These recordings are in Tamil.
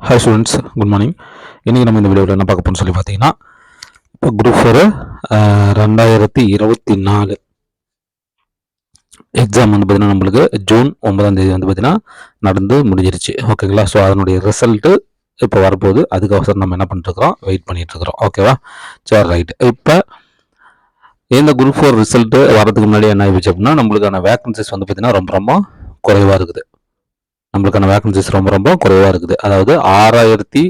ஹாய் ஸ்டூடெண்ட்ஸ் குட் மார்னிங் இன்றைக்கி நம்ம இந்த வீடியோவில் என்ன பார்க்க போகணும்னு சொல்லி பார்த்தீங்கன்னா இப்போ குரூப் ஃபோரு ரெண்டாயிரத்தி இருபத்தி நாலு எக்ஸாம் வந்து பார்த்தீங்கன்னா நம்மளுக்கு ஜூன் ஒன்பதாம் தேதி வந்து பார்த்திங்கன்னா நடந்து முடிஞ்சிருச்சு. ஓகேங்களா ஸோ அதனுடைய ரிசல்ட்டு இப்போ வரப்போகுது. அதுக்கோசரம் நம்ம என்ன பண்ணிட்டுருக்குறோம்? வெயிட் பண்ணிகிட்ருக்குறோம் ஓகேவா சரி ரைட் இப்போ இந்த குரூப் ஃபோர் ரிசல்ட்டு வரதுக்கு முன்னாடி என்ன ஆயிடுச்சு அப்படின்னா நம்மளுக்கான வேக்கன்சிஸ் வந்து பார்த்தீங்கன்னா ரொம்ப ரொம்ப குறைவாக இருக்குது. நம்மளுக்கான வேக்கன்சிஸ் ரொம்ப ரொம்ப குறைவாக இருக்குது. அதாவது ஆறாயிரத்தி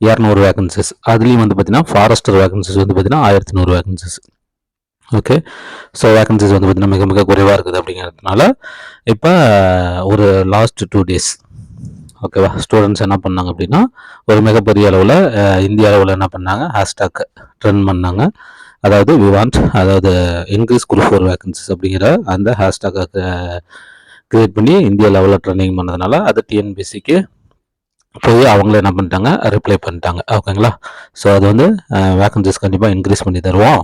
இரநூறு வேக்கன்சிஸ் அதுலேயும் வந்து பார்த்தீங்கன்னா ஃபாரஸ்டர் வேக்கன்சிஸ் வந்து பார்த்தீங்கன்னா ஆயிரத்தி நூறு வேகன்சிஸ் ஓகே ஸோ வேகன்சிஸ் வந்து பார்த்தீங்கன்னா மிக மிக குறைவாக இருக்குது அப்படிங்கிறதுனால இப்போ ஒரு லாஸ்ட் டூ டேஸ் ஓகேவா ஸ்டூடெண்ட்ஸ் என்ன பண்ணாங்க அப்படின்னா ஒரு மிகப்பெரிய அளவில் இந்திய அளவில் என்ன பண்ணாங்க? ஹேஷ்டாக் ட்ரெண்ட் பண்ணாங்க. அதாவது வி வாண்ட் அதாவது இன்க்ரீஸ் குரூப் ஃபோர் வேகன்சிஸ் அப்படிங்கிற அந்த ஹேஷ்டாக்கு கிரியேட் பண்ணி இந்தியா லெவலில் ட்ரெயினிங் பண்ணதுனால அது டிஎன்பிசிக்கு போய் அவங்களே என்ன பண்ணிட்டாங்க ரிப்ளை பண்ணிட்டாங்க. ஓகேங்களா? ஸோ அது வந்து வேகன்சிஸ் கண்டிப்பாக இன்க்ரீஸ் பண்ணி தருவோம்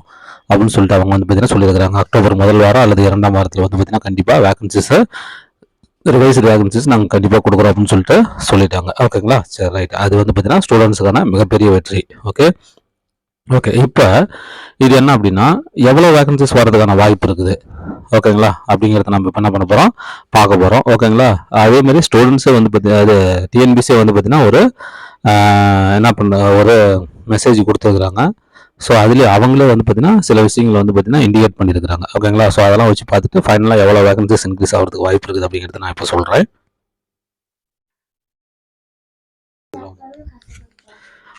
அப்படின்னு சொல்லிட்டு அவங்க வந்து பார்த்தீங்கன்னா சொல்லியிருக்கிறாங்க. அக்டோபர் முதல் வாரம் அல்லது இரண்டாம் வாரத்தில் வந்து பார்த்தீங்கன்னா கண்டிப்பாக வேகன்சிஸை ரிவைஸ்டு வேகன்சிஸ் நாங்கள் கண்டிப்பாக கொடுக்குறோம் அப்படின்னு சொல்லிட்டு சொல்லிட்டாங்க. ஓகேங்களா? சரி ரைட் அது வந்து பார்த்தீங்கன்னா ஸ்டூடெண்ட்ஸுக்கான மிகப்பெரிய வெற்றி. ஓகே ஓகே இப்போ இது என்ன அப்படின்னா எவ்வளோ வேகன்சிஸ் வர்றதுக்கான வாய்ப்பு இருக்குது? ஓகேங்களா அப்படிங்கிறத நம்ம இப்போ என்ன பண்ண போகிறோம் பார்க்க போகிறோம் ஓகேங்களா அதே மாதிரி ஸ்டூடெண்ட்ஸே வந்து பார்த்தீங்கன்னா அது டிஎன்பிசியே வந்து பார்த்தீங்கன்னா ஒரு என்ன பண்ண ஒரு மெசேஜ் கொடுத்துருக்குறாங்க. ஸோ அதுலேயே அவங்களே வந்து பார்த்தீங்கன்னா சில விஷயங்களை வந்து பார்த்தீங்கன்னா இண்டிகேட் பண்ணியிருக்கிறாங்க ஓகேங்களா ஸோ அதெல்லாம் வச்சு பார்த்துட்டு ஃபைனலாக எவ்வளோ வேகன்சிஸ் இன்க்ரீஸ் ஆகிறதுக்கு வாய்ப்பு இருக்குது அப்படிங்கிறத நான் இப்போ சொல்கிறேன்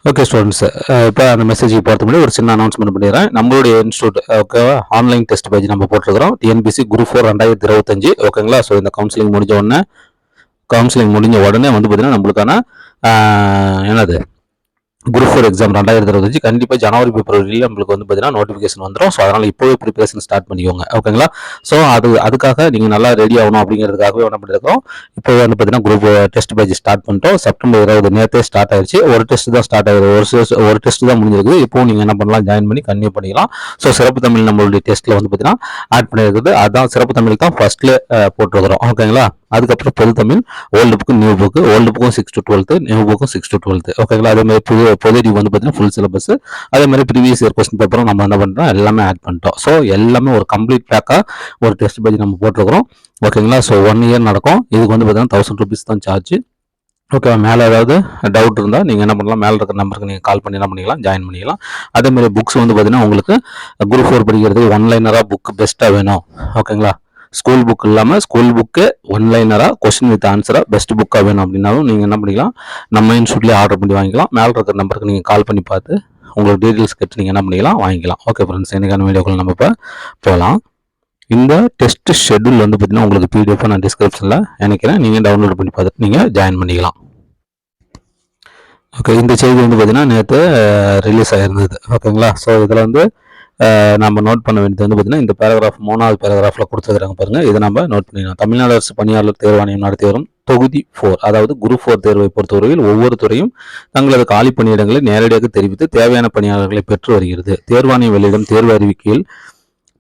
ஓகே ஸ்டூடெண்ட்ஸ் இப்போ அந்த மெசேஜுக்கு போகிறது முன்னாடி ஒரு சின்ன அனௌன்ஸ்மெண்ட் பண்ணிடுறேன். நம்மளுடைய இன்ஸ்டியூட் ஓகேவா ஆன்லைன் டெஸ்ட் பேஜ் நம்ம போட்டிருக்கிறோம். டிஎன்பிசி குரூப் ஃபோர் ரெண்டாயிரத்தி இருபத்தஞ்சு. ஓகேங்களா ஸோ இந்த கவுன்சிலிங் முடிஞ்ச உடனே கவுன்சிலிங் முடிஞ்ச உடனே வந்து பார்த்தீங்கன்னா நம்மளுக்கான என்னது? குரூப் ஃபோர் எக்ஸாம் ரெண்டாயிரத்தி இருபத்தஞ்சு கண்டிப்பாக ஜனவரி பிப்ரவரியில் நம்மளுக்கு வந்து பார்த்தீங்கன்னா நோட்டிஃபிகேஷன் வந்துடும் ஸோ அதனால் இப்போவே ப்ரிப்பரேஷன் ஸ்டார்ட் பண்ணிக்கோங்க. ஓகேங்களா ஸோ அது அதுக்காக நீங்கள் நல்லா ரெடி ஆகணும் அப்படிங்கிறதுக்காகவே என்ன பண்ணியிருக்கோம் இப்போ வந்து பார்த்தீங்கன்னா குரூப் டெஸ்ட் பேஜ் ஸ்டார்ட் பண்ணிட்டோம். செப்டம்பர் இருபது நேரத்தே ஸ்டார்ட் ஆயிடுச்சு ஒரு டெஸ்ட் தான் ஸ்டார்ட் ஆகுது. ஒரு ஒரு டெஸ்ட் தான் முடிஞ்சிருக்குது. இப்போ நீங்கள் என்ன பண்ணலாம்? ஜாயின் பண்ணி கன்னியூ பண்ணிக்கலாம். ஸோ சிறப்பு தமிழ் நம்மளுடைய டெஸ்ட்டில் வந்து பார்த்தீங்கன்னா ஆட் பண்ணியிருக்குது அதான் சிறப்பு தமிழ் தான் ஃபர்ஸ்ட்லேயே போட்டுருக்குறோம். ஓகேங்களா அதுக்கப்புறம் பொது Tamil old book new book old புக்கும் சிக்ஸ் டு டுவெல்த்து நியூ புக்கும் சிக்ஸ் டு டுவெல்த்து ஓகேங்களா அதே மாதிரி புது பொது அறிவு வந்து பார்த்தீங்கன்னா ஃபுல் சிலபஸ் அதே மாதிரி ப்ரீவியஸ் இயர் கொஸ்டின் பேப்பரும் நம்ம என்ன பண்ணுறோம் எல்லாமே ஆட் பண்ணிட்டோம். ஸோ எல்லாமே ஒரு கம்ப்ளீட் பேக்காக ஒரு டெஸ்ட் பேஜ் நம்ம போட்டிருக்கிறோம். ஓகேங்களா ஸோ ஒன் இயர் நடக்கும். இதுக்கு வந்து பார்த்தீங்கன்னா தௌசண்ட் ருபீஸ் தான் சார்ஜ் ஓகே மேலே ஏதாவது டவுட் இருந்தால் நீங்கள் என்ன பண்ணலாம்? மேலே இருக்கிற நம்பருக்கு நீங்கள் கால் பண்ணி என்ன பண்ணிக்கலாம்? ஜாயின் பண்ணிக்கலாம். அதேமாதிரி புக்ஸ் வந்து பார்த்தீங்கன்னா உங்களுக்கு குரூப் ஃபோர் படிக்கிறதுக்கு ஒன்லைனராக புக் பெஸ்ட்டாக வேணும். ஓகேங்களா ஸ்கூல் புக் இல்லாமல் ஸ்கூல் புக்கு ஒன்லைனராக கொஸ்டின் வித் ஆன்சராக பெஸ்ட் புக்காக வேணும் அப்படின்னாலும் நீங்கள் என்ன பண்ணிக்கலாம் நம்ம இன்ஸ்டியூட்லேயே ஆர்டர் பண்ணி வாங்கிக்கலாம். மேலே இருக்கிற நம்பருக்கு நீங்கள் கால் பண்ணி பார்த்து உங்களுக்கு டீட்டெயில்ஸ் கேட்டு நீங்கள் என்ன பண்ணிக்கலாம் வாங்கிக்கலாம். ஓகே ஃப்ரெண்ட்ஸ் எனக்கான வீடியோக்கள் நம்ம இப்போ போகலாம் இந்த டெஸ்ட் ஷெட்யூல் வந்து பார்த்தீங்கன்னா உங்களுக்கு பிடிஎஃப் நான் டிஸ்கிரிப்ஷனில் நினைக்கிறேன் நீங்கள் டவுன்லோட் பண்ணி பார்த்துட்டு நீங்கள் ஜாயின் பண்ணிக்கலாம். ஓகே இந்த செய்தி வந்து பார்த்தீங்கன்னா நேற்று ரிலீஸ் ஆகிருந்தது ஓகேங்களா ஸோ இதில் வந்து நம்ம நோட் பண்ண வேண்டியது வந்து பார்த்தீங்கன்னா இந்த பேராகிராஃப் மூணாவது பேராகிராஃபில் கொடுத்துருக்காங்க பாருங்கள் இதை நம்ம நோட் பண்ணிக்கலாம் தமிழ்நாடு அரசு பணியாளர் தேர்வாணையம் நடத்தி வரும் தொகுதி ஃபோர் அதாவது குரூப் ஃபோர் தேர்வை பொறுத்தவரையில் ஒவ்வொரு துறையும் தங்களது காலி பணியிடங்களை நேரடியாக தெரிவித்து தேவையான பணியாளர்களை பெற்று வருகிறது. தேர்வாணையம் வெளியிடும் தேர்வு அறிவிக்கையில்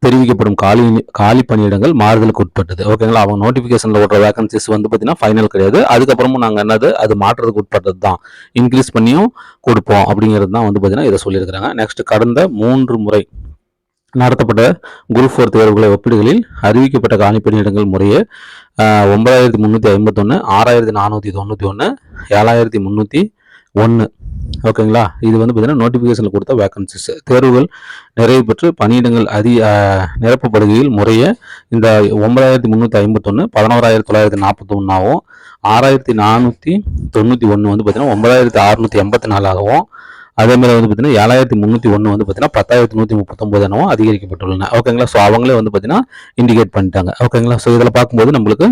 தெரிவிக்கப்படும் காலி காலி பணியிடங்கள் மாறுதலுக்கு உட்பட்டது. ஓகேங்களா அவங்க நோட்டிஃபிகேஷனில் ஓடுற வேகன்சிஸ் வந்து பார்த்தீங்கன்னா ஃபைனல் கிடையாது. அதுக்கப்புறமும் நாங்கள் என்னது? அது மாற்றுறதுக்கு உட்பட்டது தான் இன்க்ரீஸ் பண்ணியும் கொடுப்போம். அப்படிங்கிறது தான் வந்து பார்த்தீங்கன்னா இதை சொல்லியிருக்கிறாங்க. நெக்ஸ்ட் கடந்த மூன்று முறை நடத்தப்பட்ட குரூப் ஃபோர் தேர்வுகளை ஒப்பீடுகளில் அறிவிக்கப்பட்ட காலி பணியிடங்கள் முறையே ஒன்பதாயிரத்தி முந்நூற்றி ஐம்பத்தொன்று ஆறாயிரத்தி நானூற்றி தொண்ணூற்றி ஒன்று ஏழாயிரத்தி முந்நூற்றி ஒன்று ஓகேங்களா? இது வந்து பார்த்திங்கன்னா நோட்டிஃபிகேஷனில் கொடுத்த வேக்கன்சிஸ் தேர்வுகள் நிறைவு பெற்று பணியிடங்கள் அதி நிரப்பப்படுகையில் முறையே இந்த ஒன்பதாயிரத்தி முந்நூற்றி ஐம்பத்தொன்று பதினோராயிரத்தி தொள்ளாயிரத்தி நாற்பத்தி ஒன்றாகவும் ஆறாயிரத்தி நானூற்றி தொண்ணூற்றி ஒன்று வந்து பார்த்திங்கன்னா ஒன்பதாயிரத்தி அறுநூற்றி எண்பத்தி நாலாகவும் அதே மாதிரி வந்து பார்த்தீங்கன்னா ஏழாயிரத்தி முந்நூற்றி ஒன்று வந்து பார்த்தீங்கன்னா பத்தாயிரத்தி நூற்றி முப்பத்தொம்பது என்னவும் அதிகரிக்கப்பட்டுள்ளன. ஓகேங்களா ஸோ அவங்களே வந்து பார்த்தீங்கன்னா இண்டிகேட் பண்ணிட்டாங்க. ஓகேங்களா ஸோ இதில் பார்க்கும்போது நம்மளுக்கு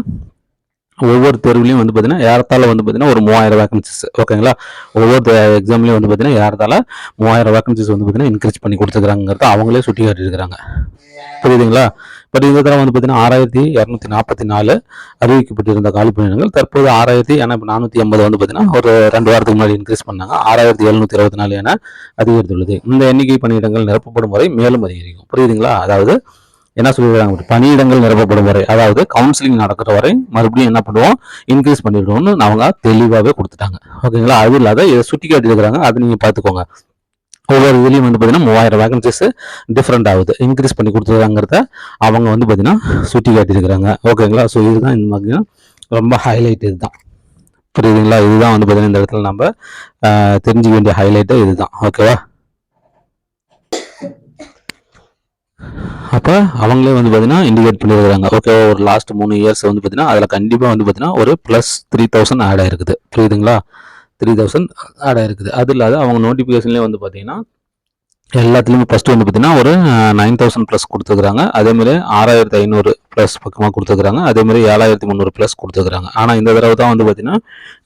ஒவ்வொரு தேர்வுலையும் வந்து பார்த்தீங்கன்னா ஏறத்தாழ வந்து பார்த்தீங்கன்னா ஒரு மூவாயிரம் வேகன்சிஸ் ஓகேங்களா ஒவ்வொரு எக்ஸாம்லேயும் வந்து பார்த்தீங்கன்னா ஏறத்தாழ மூவாயிரம் வேகன்சிஸ் வந்து பார்த்தீங்கன்னா இன்க்ரீஸ் பண்ணி கொடுத்துருக்காங்கிறத அவங்களே சுட்டி காட்டியிருக்கிறாங்க புரியுதுங்களா? பட் இந்த தடவை வந்து பார்த்தீங்கன்னா ஆறாயிரத்தி இரநூத்தி நாற்பத்தி நாலு அறிவிக்கப்பட்டிருந்த காலி பணியிடங்கள் தற்போது ஆறாயிரத்தி ஏன்னா இப்போ நானூற்றி ஐம்பது வந்து பார்த்தீங்கன்னா ஒரு ரெண்டு வாரத்துக்கு முன்னாடி இன்க்ரீஸ் பண்ணாங்க. ஆறாயிரத்தி எழுநூத்தி இருபத்தி நாலு என அதிகரித்துள்ளது. இந்த எண்ணிக்கை பணியிடங்கள் நிரப்பப்படும் வரை மேலும் அதிகரிக்கும். புரியுதுங்களா? அதாவது என்ன சொல்லிடுறாங்க பணியிடங்கள் நிரப்பப்படும் வரை அதாவது கவுன்சிலிங் நடக்கிற வரை மறுபடியும் என்ன பண்ணுவோம்? இன்க்ரீஸ் பண்ணிடுவோம்னு அவங்க தெளிவாகவே கொடுத்துட்டாங்க. ஓகேங்களா? அது இல்லாத இதை சுட்டி காட்டியிருக்கிறாங்க. அதை நீங்கள் பார்த்துக்கோங்க. ஒவ்வொரு இதுலேயும் வந்து பார்த்தீங்கன்னா மூவாயிரம் வேகன்சிஸ் டிஃப்ரெண்ட் ஆகுது. இன்க்ரீஸ் பண்ணி கொடுத்துருக்காங்கிறத அவங்க வந்து பார்த்தீங்கன்னா சுட்டி காட்டியிருக்கிறாங்க. ஓகேங்களா? ஸோ இதுதான் இந்த மாதிரி ரொம்ப ஹைலைட் இதுதான். புரியுதுங்களா? இதுதான் வந்து பார்த்தீங்கன்னா இந்த இடத்துல நம்ம தெரிஞ்சிக்க தெரிஞ்சுக்க வேண்டிய ஹைலைட்டு இதுதான். ஓகேவா? அப்போ அவங்களே வந்து பார்த்தீங்கன்னா இண்டிகேட் பண்ணியிருக்கிறாங்க ஓகே ஒரு லாஸ்ட் மூணு இயர்ஸ் வந்து பார்த்தீங்கன்னா அதில் கண்டிப்பாக வந்து பார்த்தீங்கன்னா ஒரு ப்ளஸ் த்ரீ தௌசண்ட் ஆட் ஆயிருக்குது. புரியுதுங்களா? த்ரீ தௌசண்ட் ஆட் ஆயிருக்குது. அது இல்லாத அவங்க நோட்டிஃபிகேஷன்லேயே வந்து பார்த்தீங்கன்னா எல்லாத்துலேயுமே ஃபஸ்ட்டு வந்து பார்த்தீங்கன்னா ஒரு நைன் தௌசண்ட் ப்ளஸ் கொடுத்துருக்குறாங்க. அதேமாதிரி ஆறாயிரத்தி ஐநூறு ப்ளஸ் பக்கமாக கொடுத்துருக்குறாங்க. அதேமாதிரி ஏழாயிரத்தி முந்நூறு ப்ளஸ் கொடுத்துருக்குறாங்க. ஆனால் இந்த தடவை தான் வந்து பார்த்தீங்கன்னா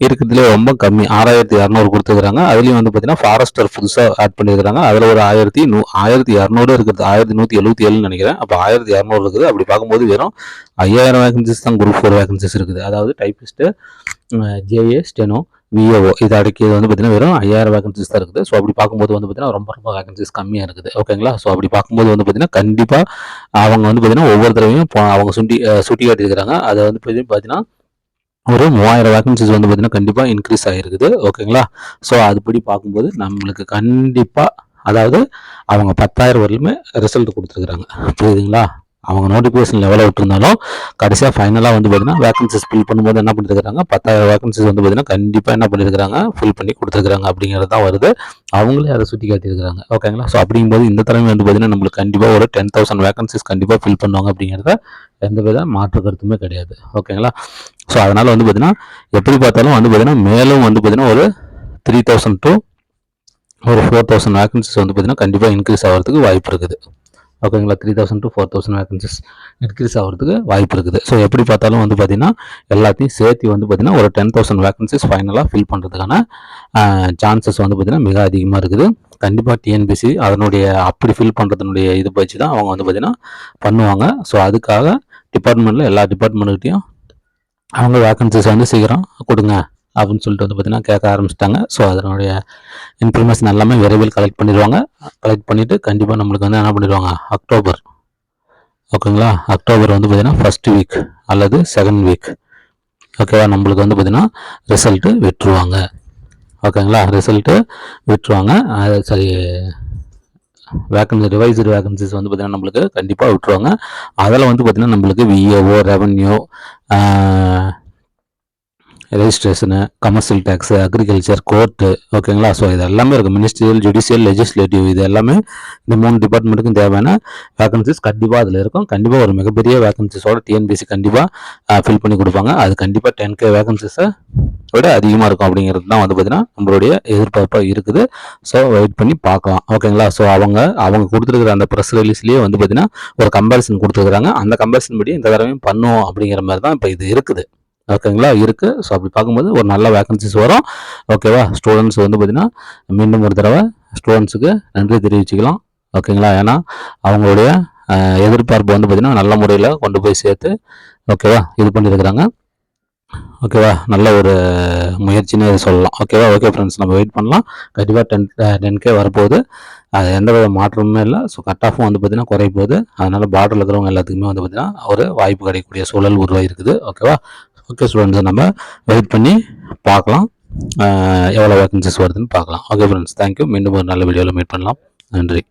இருக்கிறதுலே ரொம்ப கம்மி. ஆறாயிரத்தி இரநூறு கொடுத்துருக்குறாங்க. அதுலேயும் வந்து பார்த்தீங்கன்னா ஃபாரஸ்டர் புதுசாக ஆட் பண்ணியிருக்காங்க அதில் ஒரு ஆயிரத்தி நூ ஆயிரத்தி இரநூறு இருக்கிறது ஆயிரத்தி நூற்றி எழுபத்தி ஏழுன்னு நினைக்கிறேன். அப்போ ஆயிரத்தி இரநூறு இருக்குது. அப்படி பார்க்கும்போது வெறும் ஐயாயிரம் வேகன்சிஸ் தான் குரூப் ஃபோர் வேகன்சிஸ் இருக்குது. அதாவது டைப்பிஸ்ட்டு ஜேஏ ஸ்டெனோ விஏஓ இது அடக்கியது வந்து பார்த்தீங்கன்னா வெறும் ஐயாயிரம் வேகன்சிஸ் தான் இருக்குது. ஸோ அப்படி பார்க்கும்போது வந்து பார்த்தீங்கன்னா ரொம்ப ரொம்ப வேகன்சிஸ் கம்மியாக இருக்குது. ஓகேங்களா ஸோ அப்படி பார்க்கும்போது வந்து பார்த்தீங்கன்னா கண்டிப்பாக அவங்க வந்து பார்த்தீங்கன்னா ஒவ்வொரு தடவையும் அவங்க சுண்டி சுட்டி காட்டியிருக்கிறாங்க. அதை வந்து பார்த்தீங்கன்னா பார்த்தீங்கன்னா ஒரு மூவாயிரம் வேகன்சிஸ் வந்து பார்த்தீங்கன்னா கண்டிப்பாக இன்க்ரீஸ் ஆகிருக்குது ஓகேங்களா ஸோ அதுபடி பார்க்கும்போது நம்மளுக்கு கண்டிப்பாக அதாவது அவங்க பத்தாயிரம் வரலுமே ரிசல்ட் கொடுத்துருக்குறாங்க. புரியுதுங்களா? அவங்க நோட்டிஃபிகேஷன் லெவலில் விட்டுருந்தாலும் கடைசியாக ஃபைனலாக வந்து பார்த்தீங்கன்னா வேகன்சிஸ் ஃபில் பண்ணும்போது என்ன பண்ணியிருக்கிறாங்க பத்தாயிரம் வேகன்சிஸ் வந்து பார்த்தீங்கன்னா கண்டிப்பாக என்ன பண்ணியிருக்கிறாங்க ஃபில் பண்ணி கொடுத்துருக்காங்க அப்படிங்கிறது தான் வருது. அவங்களே அதை சுட்டி காட்டியிருக்கிறாங்க ஓகேங்களா ஸோ அப்படிங்கும்போது இந்த தலைமை வந்து பார்த்தீங்கன்னா நம்மளுக்கு கண்டிப்பாக ஒரு டென் தௌசண்ட் வேகன்சிஸ் கண்டிப்பாக ஃபில் பண்ணுவாங்க அப்படிங்கிறத எந்த வித மாற்று கருத்துமே கிடையாது. ஓகேங்களா ஸோ அதனால் வந்து பார்த்தீங்கன்னா எப்படி பார்த்தாலும் வந்து பார்த்தீங்கன்னா மேலும் வந்து பார்த்தீங்கன்னா ஒரு த்ரீ தௌசண்ட் டு ஒரு ஃபோர் தௌசண்ட் வேகன்சிஸ் வந்து பார்த்தீங்கன்னா கண்டிப்பாக இன்க்ரீஸ் ஆகிறதுக்கு வாய்ப்பு இருக்குது. ஓகேங்களா? Three thousand to four thousand vacancies increase ஆகிறதுக்கு வாய்ப்பு இருக்குது. ஸோ எப்படி பார்த்தாலும் வந்து பார்த்தீங்கன்னா எல்லாத்தையும் சேர்த்து வந்து பார்த்திங்கன்னா ஒரு டென் தௌசண்ட் வேகன்சிஸ் ஃபைனலாக ஃபில் பண்ணுறதுக்கான சான்சஸ் வந்து பார்த்திங்கன்னா மிக அதிகமாக இருக்குது. கண்டிப்பாக டிஎன்பிசி அதனுடைய அப்படி ஃபில் பண்ணுறதுனுடைய இது வச்சு தான் அவங்க வந்து பார்த்தீங்கன்னா பண்ணுவாங்க. ஸோ அதுக்காக டிபார்ட்மெண்ட்டில் எல்லா டிபார்ட்மெண்ட்டுக்கிட்டையும் அவங்க வேகன்சிஸ் வந்து சீக்கிரம் கொடுங்க. அப்படின்னு சொல்லிட்டு வந்து பார்த்தீங்கன்னா கேட்க ஆரம்பிச்சிட்டாங்க. ஸோ அதனுடைய இன்ஃபர்மேஷன் எல்லாமே விரைவில் கலெக்ட் பண்ணிடுவாங்க. கலெக்ட் பண்ணிவிட்டு கண்டிப்பாக நம்மளுக்கு வந்து என்ன பண்ணிடுவாங்க? அக்டோபர் ஓகேங்களா அக்டோபர் வந்து பார்த்தீங்கன்னா ஃபஸ்ட் வீக் அல்லது செகண்ட் வீக் ஓகேவா நம்மளுக்கு வந்து பார்த்தீங்கன்னா ரிசல்ட்டு விட்டுருவாங்க. ஓகேங்களா ரிசல்ட்டு விட்டுருவாங்க. சரி வேக்கன்சி ரிவைஸ்டு வேகன்சிஸ் வந்து பார்த்தீங்கன்னா நம்மளுக்கு கண்டிப்பாக விட்டுருவாங்க. அதில் வந்து பார்த்திங்கன்னா நம்மளுக்கு VAO revenue registration commercial tax agriculture court ஓகேங்களா ஸோ இது எல்லாமே இருக்குது மினிஸ்ட்ரியல் ஜுடிஷியல் லெஜிஸ்லேட்டிவ் இது எல்லாமே இந்த மூணு டிபார்ட்மெண்ட்டுக்கும் தேவையான வேகன்சிஸ் கண்டிப்பாக அதில் இருக்கும். கண்டிப்பாக ஒரு மிகப்பெரிய வேகன்சிஸோட டிஎன்பிசி கண்டிப்பாக ஃபில் பண்ணி கொடுப்பாங்க. அது கண்டிப்பாக டென் கே வேகன்சிஸை விட அதிகமாக இருக்கும் அப்படிங்கிறது தான் வந்து பார்த்தீங்கன்னா நம்மளுடைய எதிர்பார்ப்பாக இருக்குது. ஸோ வெயிட் பண்ணி பார்க்கலாம். ஓகேங்களா ஸோ அவங்க அவங்க கொடுத்துருக்குற அந்த ப்ரெஸ் ரிலீஸ்லேயே வந்து பார்த்தீங்கன்னா ஒரு கம்பேரிசன் கொடுத்துருக்குறாங்க. அந்த கம்பேரிசன் படி இந்த தடவையும் பண்ணுவோம் அப்படிங்கிற மாதிரி தான் இப்போ இது இருக்குது. ஓகேங்களா இருக்குது ஸோ அப்படி பார்க்கும்போது ஒரு நல்ல வேகன்சிஸ் வரும். ஓகேவா ஸ்டூடெண்ட்ஸ் வந்து பார்த்தீங்கன்னா மீண்டும் ஒரு தடவை ஸ்டூடெண்ட்ஸுக்கு நன்றி தெரிவிச்சுக்கலாம். ஓகேங்களா ஏன்னா அவங்களுடைய எதிர்பார்ப்பு வந்து பார்த்திங்கன்னா நல்ல முறையில் கொண்டு போய் சேர்த்து ஓகேவா இது பண்ணியிருக்கிறாங்க ஓகேவா நல்ல ஒரு முயற்சின்னு சொல்லலாம். ஓகேவா ஓகே ஃப்ரெண்ட்ஸ் நம்ம வெயிட் பண்ணலாம். கண்டிப்பாக டென் டென் கே வரப்போகுது. அது எந்த வித மாற்றமுமே இல்லை. ஸோ கட் ஆஃபும் வந்து பார்த்தீங்கன்னா குறைய போகுது. அதனால் பார்டரில் இருக்கிறவங்க எல்லாத்துக்குமே வந்து பார்த்திங்கன்னா ஒரு வாய்ப்பு கிடைக்கக்கூடிய சூழல் உருவாகிருக்குது ஓகேவா ஓகே ஸ்டூடெண்ட்ஸ் நம்ம வெயிட் பண்ணி பார்க்கலாம். எவ்வளோ வேக்கன்சிஸ் வருதுன்னு பார்க்கலாம். ஓகே ஃப்ரெண்ட்ஸ் தேங்க்யூ மீண்டும் ஒரு நல்ல வீடியோவில் மீட் பண்ணலாம். நன்றி.